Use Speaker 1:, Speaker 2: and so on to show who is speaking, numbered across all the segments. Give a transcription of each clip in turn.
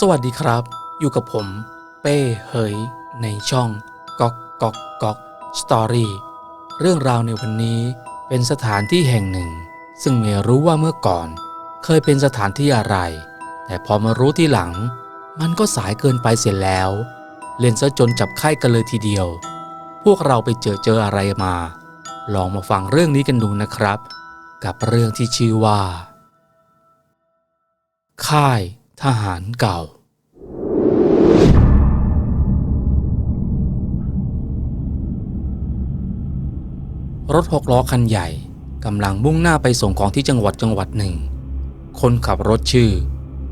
Speaker 1: สวัสดีครับ อยู่กับผม เป้เฮยในช่องก๊อกก๊อกก๊อกสตอรี่เรื่องราวในวันนี้เป็นสถานที่แห่งหนึ่ง ซึ่งไม่รู้ว่าเมื่อก่อน เคยเป็นสถานที่อะไร แต่พอมารู้ที่หลัง มันก็สายเกินไปเสียแล้ว เล่นซะจนจับไข้กันเลยทีเดียว พวกเราไปเจอเจออะไรมา ลองมาฟังเรื่องนี้กันดูนะครับ กับเรื่องที่ชื่อว่า ค่าย ทหารเก่า รถหกล้อคันใหญ่กำลังมุ่งหน้าไปส่งของที่จังหวัดจังหวัดหนึ่ง คนขับรถชื่อ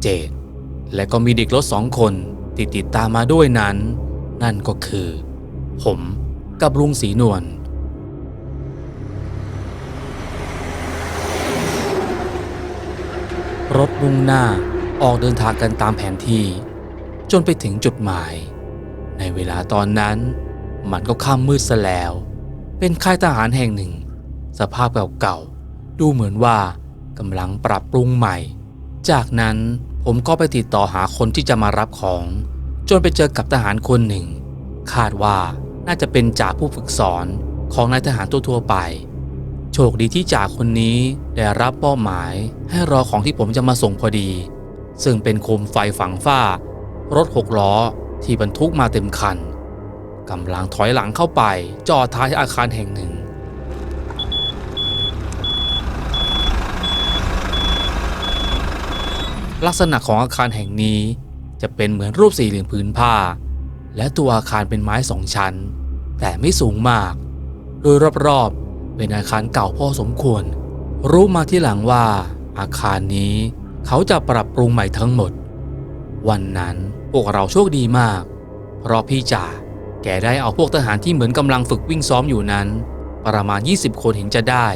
Speaker 1: เจดและก็มีเด็กรถสองคนติดติดตามมาด้วยนั้น นั่นก็คือ ผมกับลุงสีนวลรถมุ่งหน้า ออกเดินทางกันตามแผนที่ จนไปถึงจุดหมาย ในเวลาตอนนั้น มันก็ค่ำมืดซะแล้ว เป็นค่ายทหารแห่งหนึ่ง สภาพเก่าๆ ดูเหมือนว่ากำลังปรับปรุงใหม่ จากนั้นผมก็ไปติดต่อหาคนที่จะมารับของ จนไปเจอกับทหารคนหนึ่ง คาดว่าน่าจะเป็นจ่าผู้ฝึกสอนของนายทหารทั่วๆไป โชคดีที่จ่าคนนี้ได้รับมอบหมายให้รอของที่ผมจะมาส่งพอดี ซึ่งเป็นโคมไฟฝังฝ้า รถหกล้อที่บรรทุกมาเต็มคันกำลังถอยหลังเข้าไปจอดท้ายอาคารแห่งหนึ่ง ลักษณะของอาคารแห่งนี้จะเป็นเหมือนรูปสี่เหลี่ยมผืนผ้า และตัวอาคารเป็นไม้สองชั้น แต่ไม่สูงมาก โดยรอบๆเป็นอาคารเก่าพอสมควร รู้มาที่หลังว่าอาคารนี้ เขาจะปรับปรุงใหม่ทั้งหมด วันนั้นพวกเราโชคดีมาก เพราะพี่จ่าแกได้เอาพวกทหารที่เหมือนกำลังฝึกวิ่งซ้อมอยู่นั้น ประมาณ 20 คนเห็นจะได้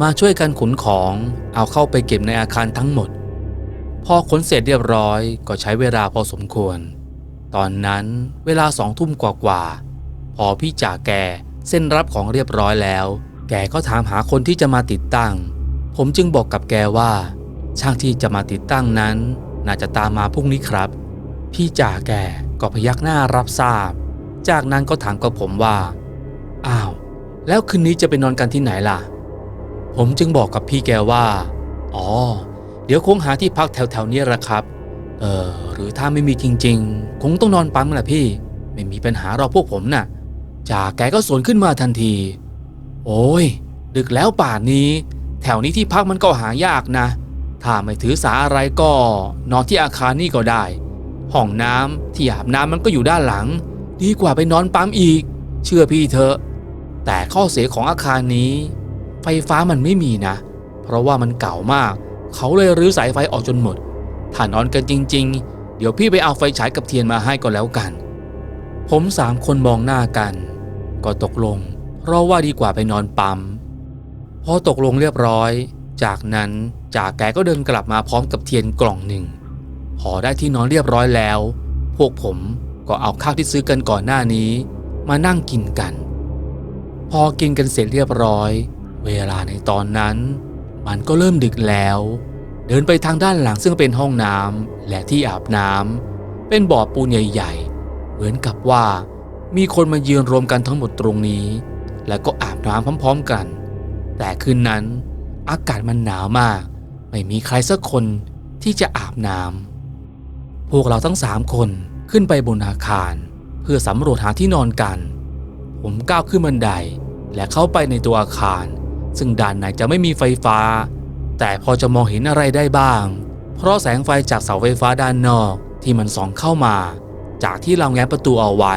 Speaker 1: มาช่วยกันขนของเอาเข้าไปเก็บในอาคารทั้งหมด พอขนเสร็จเรียบร้อยก็ใช้เวลาพอสมควร ตอนนั้นเวลาสองทุ่มกว่าๆพอพี่จ่าแกเส้นรับของเรียบร้อยแล้ว แกก็ถามหาคนที่จะมาติดตั้ง ผมจึงบอกกับแกว่า ช่างที่จะมาติดตั้งนั้น น่าจะตามมาพรุ่งนี้ครับ พี่จ่าแกก็พยักหน้ารับทราบ จากนั้นก็ถามกับผมว่า อ้าว แล้วคืนนี้จะไปนอนกันที่ไหนล่ะ ผมจึงบอกกับพี่แกว่า อ๋อ เดี๋ยวคงหาที่พักแถวๆนี้ละครับ เออหรือถ้าไม่มีจริง ๆ คงต้องนอนปั๊มแหละพี่ ไม่มีปัญหาหรอพวกผมน่ะจ่าแกก็สวนขึ้นมาทันที โอ้ย ดึกแล้วป่านนี้ แถวนี้ที่พักมันก็หายากนะ ถ้าไม่ถือสาอะไรก็นอนที่อาคารนี่ก็ได้ ห้องน้ำที่อาบน้ำมันก็อยู่ด้านหลัง ดีกว่าไปนอนปั๊มอีก เชื่อพี่เถอะ แต่ข้อเสียของอาคารนี้ ไฟฟ้ามันไม่มีนะ เพราะว่ามันเก่ามาก เขาเลยรื้อสายไฟออกจนหมด ถ้านอนกันจริง ๆ เดี๋ยวพี่ไปเอาไฟฉายกับเทียนมาให้ก็แล้วกัน ผมสามคนมองหน้ากัน ก็ตกลง เพราะว่าดีกว่าไปนอนปั๊มพอตกลงเรียบร้อย จากนั้น จ่าแกก็เดินกลับมาพร้อมกับเทียนกล่องหนึ่งพอได้ที่นอนเรียบร้อยแล้ว พวกผมก็เอาข้าวที่ซื้อกันก่อนหน้านี้ มานั่งกินกัน พอกินกันเสร็จเรียบร้อย เวลาในตอนนั้น มันก็เริ่มดึกแล้ว เดินไปทางด้านหลังซึ่งเป็นห้องน้ำและที่อาบน้ำเป็นบ่อปูนใหญ่ ๆ เหมือนกับว่า มีคนมายืนรวมกันทั้งหมดตรงนี้ แล้วก็อาบน้ำพร้อม ๆ กัน แต่คืนนั้นอากาศมันหนาวมาก ไม่มีใครสักคนที่จะอาบน้ำพวกเราทั้งสามคนขึ้นไปบนอาคาร เพื่อสำรวจหาที่นอนกัน ผมก้าวขึ้นบันไดและเข้าไปในตัวอาคาร ซึ่งด้านในจะไม่มีไฟฟ้า แต่พอจะมองเห็นอะไรได้บ้าง เพราะแสงไฟจากเสาไฟฟ้าด้านนอกที่มันส่องเข้ามา จากที่เราแง้มประตูเอาไว้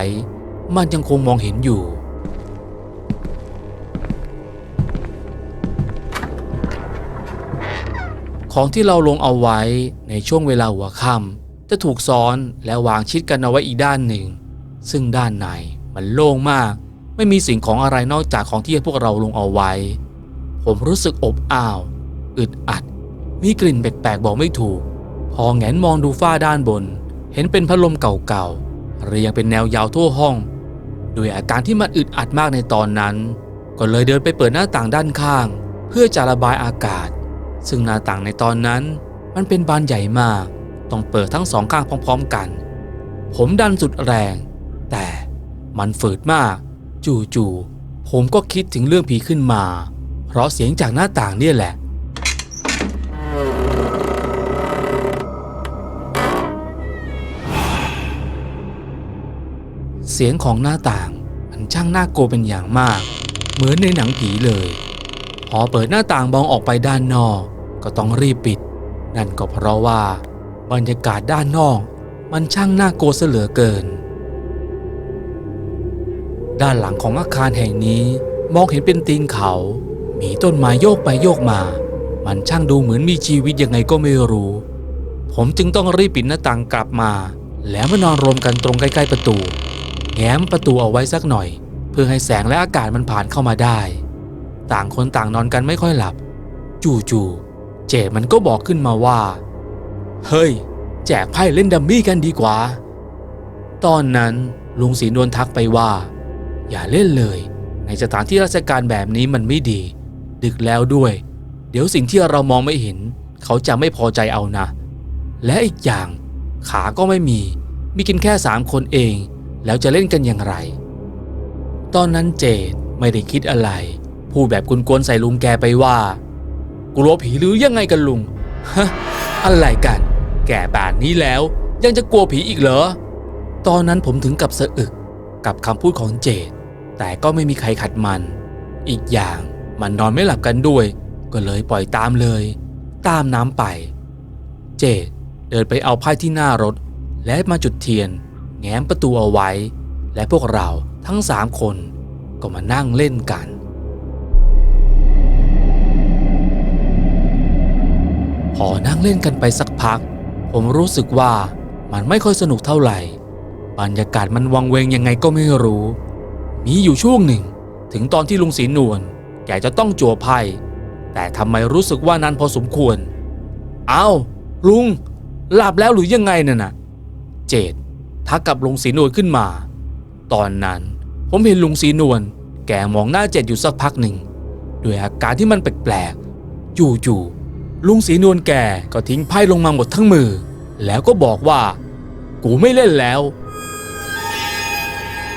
Speaker 1: มันยังคงมองเห็นอยู่ ของที่เราลงเอาไว้ในช่วงเวลาหัวค่ำจะถูกซ้อนและวางชิดกันเอาไว้อีกด้านหนึ่ง ซึ่งด้านในมันโล่งมาก ไม่มีสิ่งของอะไรนอกจากของที่พวกเราลงเอาไว้ ผมรู้สึกอบอ้าว อึดอัด มีกลิ่นแปลกๆบอกไม่ถูก พอแงนมองดูฝ้าด้านบน เห็นเป็นพัดลมเก่าๆเรียงเป็นแนวยาวทั่วห้องด้วยอาการที่มันอึดอัดมากในตอนนั้น ก็เลยเดินไปเปิดหน้าต่างด้านข้าง เพื่อจะระบายอากาศ ซึ่งหน้าต่างในตอนนั้นมันเป็นบานใหญ่มาก ต้องเปิดทั้งสองข้างพร้อมๆกัน ผมดันสุดแรง แต่มันฝืดมาก จู่ๆผมก็คิดถึงเรื่องผีขึ้นมา เพราะเสียงจากหน้าต่างเนี่ยแหละ เสียงของหน้าต่างมันช่างน่ากลัวเป็นอย่างมาก เหมือนในหนังผีเลย พอเปิดหน้าต่างมองออกไปด้านนอก ก็ต้องรีบปิด นั่นก็เพราะว่า บรรยากาศด้านนอกมันช่างน่ากลัวเสเหลือเกิน ด้านหลังของอาคารแห่งนี้มองเห็นเป็นตีนเขา มีต้นไม้โยกไปโยกมา มันช่างดูเหมือนมีชีวิตยังไงก็ไม่รู้ ผมจึงต้องรีบปิดหน้าต่างกลับมา แล้วมานอนรวมกันตรงใกล้ ๆประตู แง้มประตูเอาไว้สักหน่อย เพื่อให้แสงและอากาศมันผ่านเข้ามาได้ ต่างคนต่างนอนกันไม่ค่อยหลับ จู่ๆ เจมันก็บอกขึ้นมาว่า เฮ้ย แจกไพ่เล่นดัมมี่กันดีกว่า ตอนนั้นลุงศรีนวลทักไปว่า อย่าเล่นเลย ในสถานที่ราชการแบบนี้มันไม่ดี ดึกแล้วด้วย เดี๋ยวสิ่งที่เรามองไม่เห็น เขาจะไม่พอใจเอานะ และอีกอย่าง ขาก็ไม่มี มีกินแค่สามคนเอง แล้วจะเล่นกันอย่างไร ตอนนั้นเจดไม่ได้คิดอะไร พูดแบบกุนกวนใส่ลุงแกไปว่า กลัวผีหรือยังไงกันลุง ฮะ อะไรกัน แก่ป่านนี้แล้ว ยังจะกลัวผีอีกเหรอ ตอนนั้นผมถึงกับสะอึกกับคำพูดของเจดแต่ก็ไม่มีใครขัดมัน อีกอย่างมันนอนไม่หลับกันด้วย ก็เลยปล่อยตามเลย ตามน้ำไป เจดเดินไปเอาไพ่ที่หน้ารถ และมาจุดเทียน แง้มประตูเอาไว้ และพวกเราทั้งสามคนก็มานั่งเล่นกัน พอนั่งเล่นกันไปสักพัก ผมรู้สึกว่ามันไม่ค่อยสนุกเท่าไหร่ บรรยากาศมันวังเวงยังไงก็ไม่รู้ มีอยู่ช่วงหนึ่ง ถึงตอนที่ลุงศรีนวลแกจะต้องจั่วไพ่แต่ทำไมรู้สึกว่านานพอสมควร เอา้า ลุง หลับแล้วหรือยังไงน่ะนะเจดทักกับลุงศรีนวลขึ้นมา ตอนนั้นผมเห็นลุงศรีนวลแกมองหน้าเจดอยู่สักพักหนึ่งด้วยอาการที่มันแปลกๆจู่ๆ ลุงศรีนวลแก่ก็ทิ้งไพ่ลงมาหมดทั้งมือ แล้วก็บอกว่า กูไม่เล่นแล้ว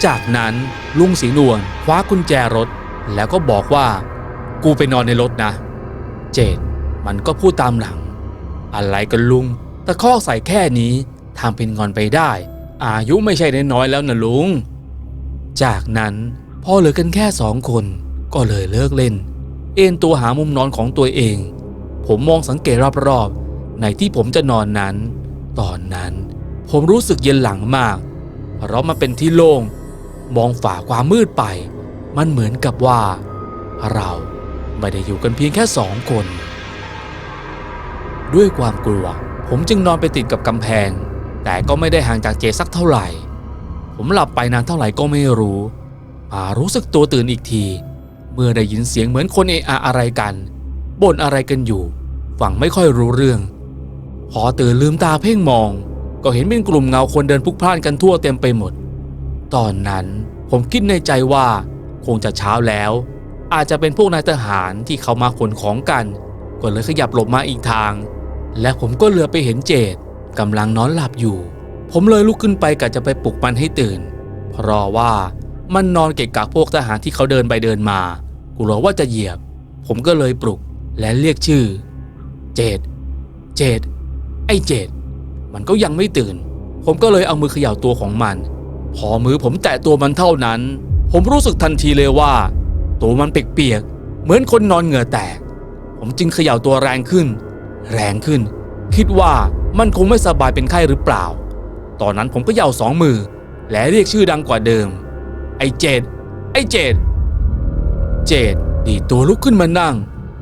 Speaker 1: จากนั้นลุงศรีนวลคว้ากุญแจรถ แล้วก็บอกว่า กูไปนอนในรถนะ เจดมันก็พูดตามหลัง อะไรกันลุงตะคอกใส่แค่นี้ทำเป็นงอนไปได้ อายุไม่ใช่น้อยแล้วนะลุง จากนั้นพอเหลือกันแค่สองคนก็เลยเลิกเล่น เอนตัวหามุมนอนของตัวเอง ผมมองสังเกตรอบๆ ในที่ผมจะนอนนั้น ตอนนั้นผมรู้สึกเย็นหลังมาก เพราะมันเป็นที่โล่ง มองฝ่าความมืดไป มันเหมือนกับว่า เราไม่ได้อยู่กันเพียงแค่สองคน ด้วยความกลัว ผมจึงนอนไปติดกับกำแพง แต่ก็ไม่ได้ห่างจากเจสักเท่าไหร่ ผมหลับไปนานเท่าไหร่ก็ไม่รู้ มารู้สึกตัวตื่นอีกที เมื่อได้ยินเสียงเหมือนคนเอะอะอะไรกัน บ่นอะไรกันอยู่ ฟังไม่ค่อยรู้เรื่อง พอตื่นลืมตาเพ่งมอง ก็เห็นเป็นกลุ่มเงาคนเดินพลุกพล่านกันทั่วเต็มไปหมด ตอนนั้นผมคิดในใจว่า คงจะเช้าแล้ว อาจจะเป็นพวกนายทหารที่เขามาขนของกันก็เลยขยับหลบมาอีกทาง และผมก็เหลือไปเห็นเจดกำลังนอนหลับอยู่ ผมเลยลุกขึ้นไปกะจะไปปลุกมันให้ตื่น เพราะว่ามันนอนเกะกะพวกทหารที่เขาเดินไปเดินมา กลัวว่าจะเหยียบ ผมก็เลยปลุก และเรียกชื่อ เจด เจด ไอ้เจด มันก็ยังไม่ตื่น ผมก็เลยเอามือเขย่าตัวของมัน พอมือผมแตะตัวมันเท่านั้น ผมรู้สึกทันทีเลยว่า ตัวมันเปียกๆ เหมือนคนนอนเหงื่อแตก ผมจึงเขย่าตัวแรงขึ้น แรงขึ้น คิดว่ามันคงไม่สบายเป็นไข้หรือเปล่า ตอนนั้นผมก็เย่าสองมือ และเรียกชื่อดังกว่าเดิม ไอ้เจด ไอ้เจด เจดดีตัวลุกขึ้นมานั่ง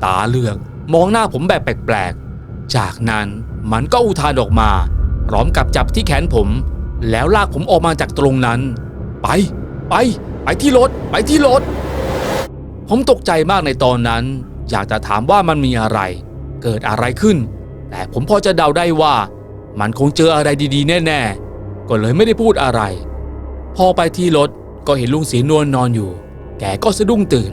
Speaker 1: ตาเหลือก มองหน้าผมแบบแปลกๆ จากนั้นมันก็อุทานออกมา พร้อมกับจับที่แขนผม แล้วลากผมออกมาจากตรงนั้น ไป ไป ไปที่รถ ไปที่รถ ผมตกใจมากในตอนนั้น อยากจะถามว่ามันมีอะไร เกิดอะไรขึ้น แต่ผมพอจะเดาได้ว่า มันคงเจออะไรดีๆ แน่ๆ ก็เลยไม่ได้พูดอะไร พอไปที่รถก็เห็นลุงศรีนวลนอนอยู่ แกก็สะดุ้งตื่น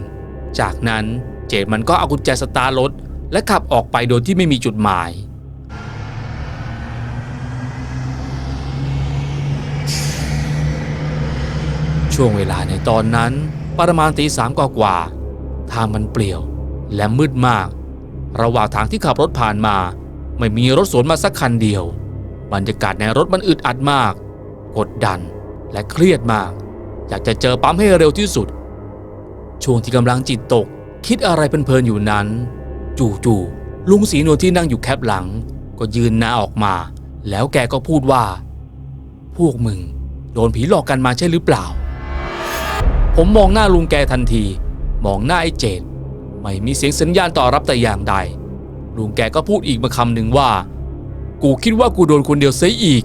Speaker 1: จากนั้น เจดมันก็เอากุญแจสตาร์รถและขับออกไปโดยที่ไม่มีจุดหมาย ช่วงเวลาในตอนนั้นประมาณตีสามกว่าๆทางมันเปลี่ยวและมืดมาก ระหว่างทางที่ขับรถผ่านมา ไม่มีรถสวนมาสักคันเดียว บรรยากาศในรถมันอึดอัดมาก กดดันและเครียดมาก อยากจะเจอปั๊มให้เร็วที่สุด ช่วงที่กำลังจิตตก คิดอะไรเพลินๆอยู่นั้น จู่ๆลุงศรีนวลที่นั่งอยู่แคปหลัง ก็ยืนหน้าออกมา แล้วแกก็พูดว่า พวกมึง โดนผีหลอกกันมาใช่หรือเปล่า ผมมองหน้าลุงแกทันที มองหน้าไอ้เจดไม่มีเสียงสัญญาณตอบรับแต่อย่างใด ลุงแกก็พูดอีกมาคำหนึ่งว่า กูคิดว่ากูโดนคนเดียวเสียอีก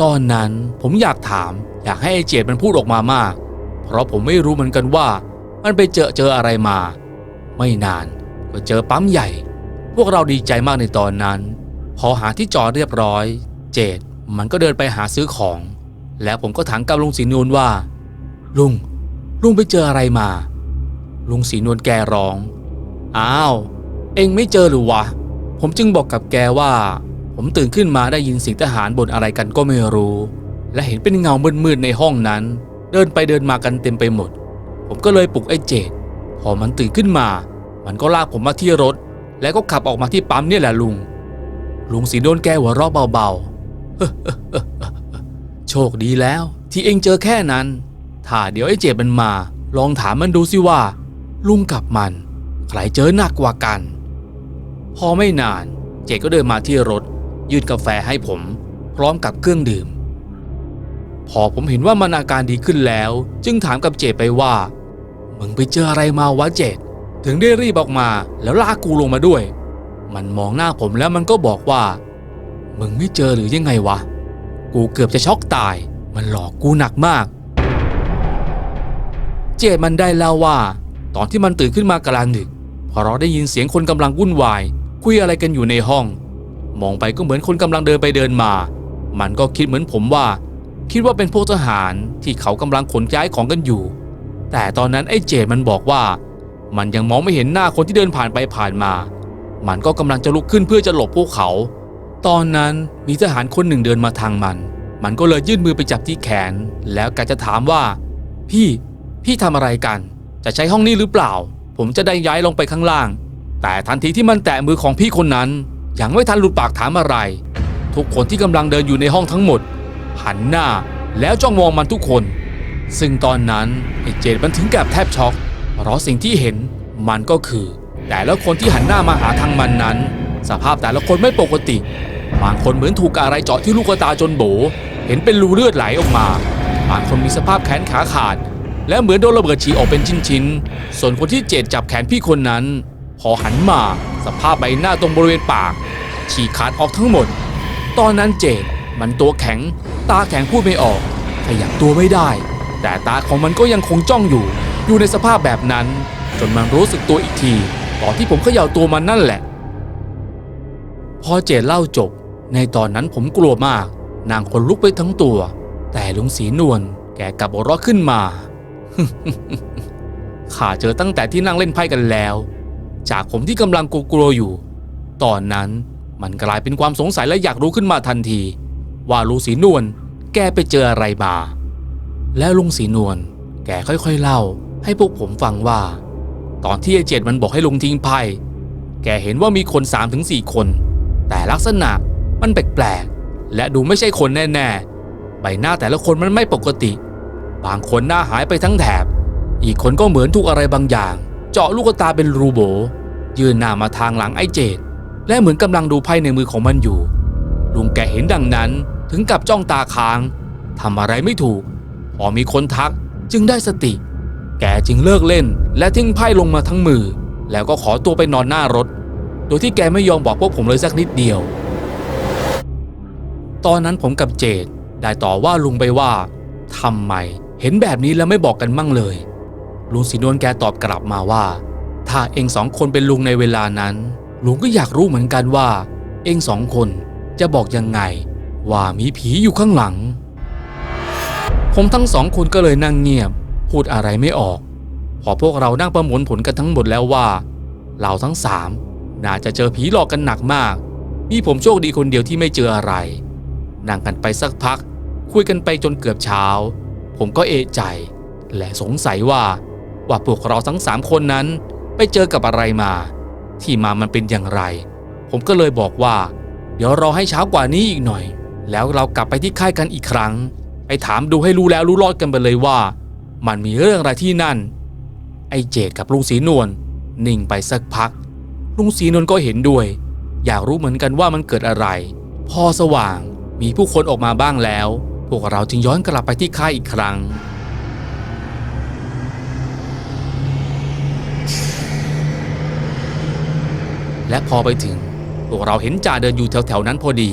Speaker 1: ตอนนั้นผมอยากถามอยากให้ไอ้เจดมันพูดออกมามาก เพราะผมไม่รู้เหมือนกันว่า มันไปเจอเจออะไรมา ไม่นานก็เจอปั๊มใหญ่ พวกเราดีใจมากในตอนนั้น พอหาที่จอดเรียบร้อย เจดมันก็เดินไปหาซื้อของ แล้วผมก็ถามกับลุงศรีนวลว่า ลุง ลุงไปเจออะไรมา ลุงศรีนวลแกร้อง อ้าว เอ็งไม่เจอหรือวะ ผมจึงบอกกับแกว่า ผมตื่นขึ้นมาได้ยินเสียงทหารบ่นอะไรกันก็ไม่รู้ และเห็นเป็นเงามืดๆในห้องนั้น เดินไปเดินมากันเต็มไปหมด ผมก็เลยปลุกไอ้เจดพอมันตื่นขึ้นมา มันก็ลากผมมาที่รถ แล้วก็ขับออกมาที่ปั๊มเนี่ยแหละลุง ลุงสีโดนแกหัวเราะเบาๆ โชคดีแล้ว ที่เองเจอแค่นั้น ถ้าเดี๋ยวไอ้เจ็บมันมา ลองถามมันดูสิว่า ลุงกับมัน ใครเจอหนักกว่ากัน พอไม่นาน เจดก็เดินมาที่รถ ยื่นกาแฟให้ผม พร้อมกับเครื่องดื่ม พอผมเห็นว่ามันอาการดีขึ้นแล้ว จึงถามกับเจไปว่า มึงไปเจออะไรมาวะเจดถึงได้รีบออกมาแล้วลากกูลงมาด้วย มันมองหน้าผมแล้วมันก็บอกว่า มึงไม่เจอหรือยังไงวะ กูเกือบจะช็อกตาย มันหลอกกูหนักมาก เจดมันได้เล่าว่า ตอนที่มันตื่นขึ้นมากลางดึก พอเราได้ยินเสียงคนกำลังวุ่นวาย คุยอะไรกันอยู่ในห้อง มองไปก็เหมือนคนกำลังเดินไปเดินมา มันก็คิดเหมือนผมว่า คิดว่าเป็นพวกทหารที่เขากำลังขนย้ายของกันอยู่ แต่ตอนนั้นไอ้เจดมันบอกว่า มันยังมองไม่เห็นหน้าคนที่เดินผ่านไปผ่านมา มันก็กำลังจะลุกขึ้นเพื่อจะหลบพวกเขา ตอนนั้นมีทหารคนหนึ่งเดินมาทางมัน มันก็เลยยื่นมือไปจับที่แขน แล้วกะจะถามว่า พี่ พี่ทำอะไรกัน จะใช้ห้องนี้หรือเปล่า ผมจะได้ย้ายลงไปข้างล่าง แต่ทันทีที่มันแตะมือของพี่คนนั้น ยังไม่ทันหลุดปากถามอะไร ทุกคนที่กำลังเดินอยู่ในห้องทั้งหมด หันหน้าแล้วจ้องมองมันทุกคน ซึ่งตอนนั้นไอ้เจดมันถึงกับแทบช็อก เพราะสิ่งที่เห็นมันก็คือ แต่ละคนที่หันหน้ามาหาทางมันนั้น สภาพแต่ละคนไม่ปกติ บางคนเหมือนถูกอะไรเจาะที่ลูกตาจนโบ เห็นเป็นรูเลือดไหลออกมา บางคนมีสภาพแขนขาขาด และเหมือนโดนระเบิดฉีกออกเป็นชิ้นๆ ส่วนคนที่เจดจับแขนพี่คนนั้น พอหันมาสภาพใบหน้าตรงบริเวณปาก ฉีกขาดออกทั้งหมด ตอนนั้นเจดมันตัวแข็ง ตาแข็งพูดไม่ออกขยับตัวไม่ได้ แต่ตาของมันก็ยังคงจ้องอยู่ อยู่ในสภาพแบบนั้น จนมันรู้สึกตัวอีกทีตอนที่ผมเขย่าตัวมันนั่นแหละ พอเจดเล่าจบ ในตอนนั้นผมกลัวมาก นางคนลุกไปทั้งตัว แต่ลุงศรีนวลแกกลับหัวเราะขึ้นมาข้าเจอตั้งแต่ที่นั่งเล่นไพ่กันแล้ว จากผมที่กำลังกลัวๆอยู่ ตอนนั้นมันกลายเป็นความสงสัยและอยากรู้ขึ้นมาทันที ว่าลุงศรีนวลแกไปเจออะไรมา แล้วลุงศรีนวลแกค่อยๆเล่า ให้พวกผมฟังว่า ตอนที่ไอเจ็ดมันบอกให้ลุงทิ้งไพ่แกเห็นว่ามีคน3าถึงสคน แต่ลักษณะมันแปลกๆและดูไม่ใช่คนแน่ๆ ใบหน้าแต่ละคนมันไม่ปกติ บางคนหน้าหายไปทั้งแถบ อีกคนก็เหมือนถูกอะไรบางอย่าง เจาะลูกตาเป็นรูโบ ยืนหน้ามาทางหลังไอ้เจดและเหมือนกำลังดูไพ่ในมือของมันอยู่ ลุงแกเห็นดังนั้นถึงกับจ้องตาค้างทำอะไรไม่ถูก พอมีคนทักจึงได้สติ แกจึงเลิกเล่น และทิ้งไพ่ลงมาทั้งมือ แล้วก็ขอตัวไปนอนหน้ารถ โดยที่แกไม่ยอมบอกพวกผมเลยสักนิดเดียว ตอนนั้นผมกับเจดได้ต่อว่าลุงไปว่าทำไมเห็นแบบนี้แล้วไม่บอกกันมั่งเลย ลุงสีนวลแกตอบกลับมาว่า ถ้าเองสองคนเป็นลุงในเวลานั้น ลุงก็อยากรู้เหมือนกันว่า เองสองคนจะบอกยังไง ว่ามีผีอยู่ข้างหลัง ผมทั้งสองคนก็เลยนั่งเงียบ พูดอะไรไม่ออก พอพวกเรานั่งประมวลผลกันทั้งหมดแล้วว่า เราทั้งสามน่าจะเจอผีหลอกกันหนักมาก มีผมโชคดีคนเดียวที่ไม่เจออะไร นั่งกันไปสักพัก คุยกันไปจนเกือบเช้า ผมก็เอะใจ และสงสัยว่า ว่าพวกเราทั้งสามคนนั้น ไปเจอกับอะไรมา ที่มามันเป็นอย่างไร ผมก็เลยบอกว่า เดี๋ยวรอให้เช้ากว่านี้อีกหน่อย แล้วเรากลับไปที่ค่ายกันอีกครั้ง ไปถามดูให้รู้แล้วรู้รอดกันไปเลยว่า มันมีเรื่องอะไรที่นั่น ไอ้เจดกับลุงศรีนวลนิ่งไปสักพัก ลุงศรีนวลก็เห็นด้วย อยากรู้เหมือนกันว่ามันเกิดอะไร พอสว่างมีผู้คนออกมาบ้างแล้ว พวกเราจึงย้อนกลับไปที่ค่ายอีกครั้งและพอไปถึงพวกเราเห็นจ่าเดินอยู่แถวๆนั้นพอดี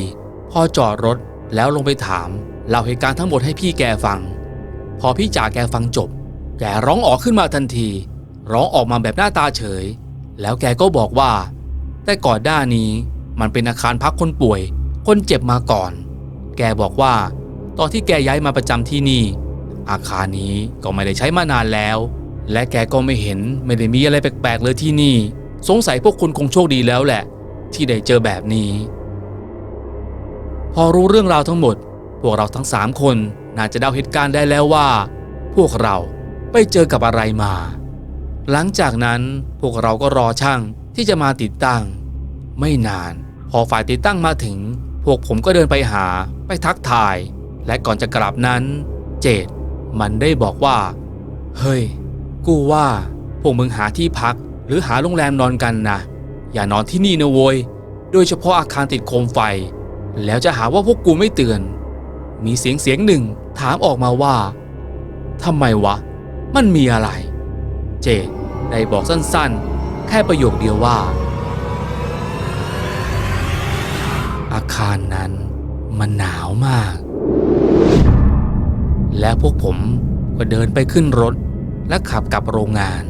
Speaker 1: พอจอดรถแล้วลงไปถาม เล่าเหตุการณ์ทั้งหมดให้พี่แกฟัง พอพี่จ่าแกฟังจบ แกร้องออกขึ้นมาทันที ร้องออกมาแบบหน้าตาเฉย แล้วแกก็บอกว่า แต่ก่อนหน้านี้มันเป็นอาคารพักคนป่วย คนเจ็บมาก่อน แกบอกว่า ตอนที่แกย้ายมาประจำที่นี่ อาคารนี้ก็ไม่ได้ใช้มานานแล้ว และแกก็ไม่เห็นไม่ได้มีอะไรแปลกๆเลยที่นี่ สงสัยพวกคุณคงโชคดีแล้วแหละ ที่ได้เจอแบบนี้ พอรู้เรื่องราวทั้งหมด พวกเราทั้งสามคนน่าจะเดาเหตุการณ์ได้แล้วว่า พวกเราไปเจอกับอะไรมา หลังจากนั้นพวกเราก็รอช่างที่จะมาติดตั้ง ไม่นาน พอฝ่ายติดตั้งมาถึง พวกผมก็เดินไปหาไปทักทาย และก่อนจะกลับนั้น เจดมันได้บอกว่า เฮ้ย กูว่าพวกมึงหาที่พัก หรือหาโรงแรมนอนกันนะ อย่านอนที่นี่นะโวย โดยเฉพาะอาคารติดโคมไฟ แล้วจะหาว่าพวกกูไม่เตือน มีเสียงเสียงหนึ่งถามออกมาว่าทำไมวะ มันมีอะไร เจดได้บอกสั้นๆ แค่ประโยคเดียวว่า อาคารนั้นมันหนาวมาก และพวกผมก็เดินไปขึ้นรถและขับกลับโรงงาน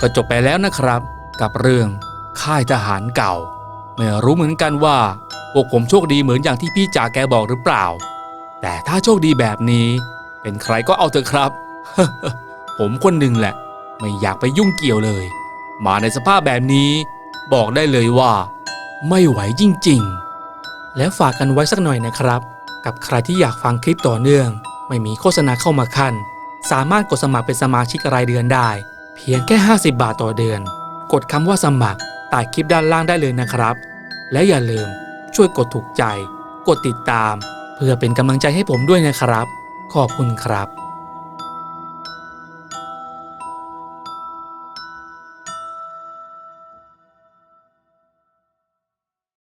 Speaker 1: ก็จบไปแล้วนะครับ กับเรื่องค่ายทหารเก่า ไม่รู้เหมือนกันว่าพวกผมโชคดีเหมือนอย่างที่พี่จ่าแกบอกหรือเปล่า แต่ถ้าโชคดีแบบนี้ เป็นใครก็เอาเถอะครับ ผมคนหนึ่งแหละ ไม่อยากไปยุ่งเกี่ยวเลย มาในสภาพแบบนี้ บอกได้เลยว่า ไม่ไหวจริงๆ และฝากกันไว้สักหน่อยนะครับ กับใครที่อยากฟังคลิปต่อเนื่อง ไม่มีโฆษณาเข้ามาขั้นสามารถกดสมัครเป็นสมาชิกรายเดือนได้ เพียงแค่ 50 บาทต่อเดือน กดคำว่าสมัครใต้คลิปด้านล่างได้เลยนะครับ และอย่าลืมช่วยกดถูกใจ กดติดตาม เพื่อเป็นกำลังใจให้ผมด้วยนะครับ ขอบคุณครับ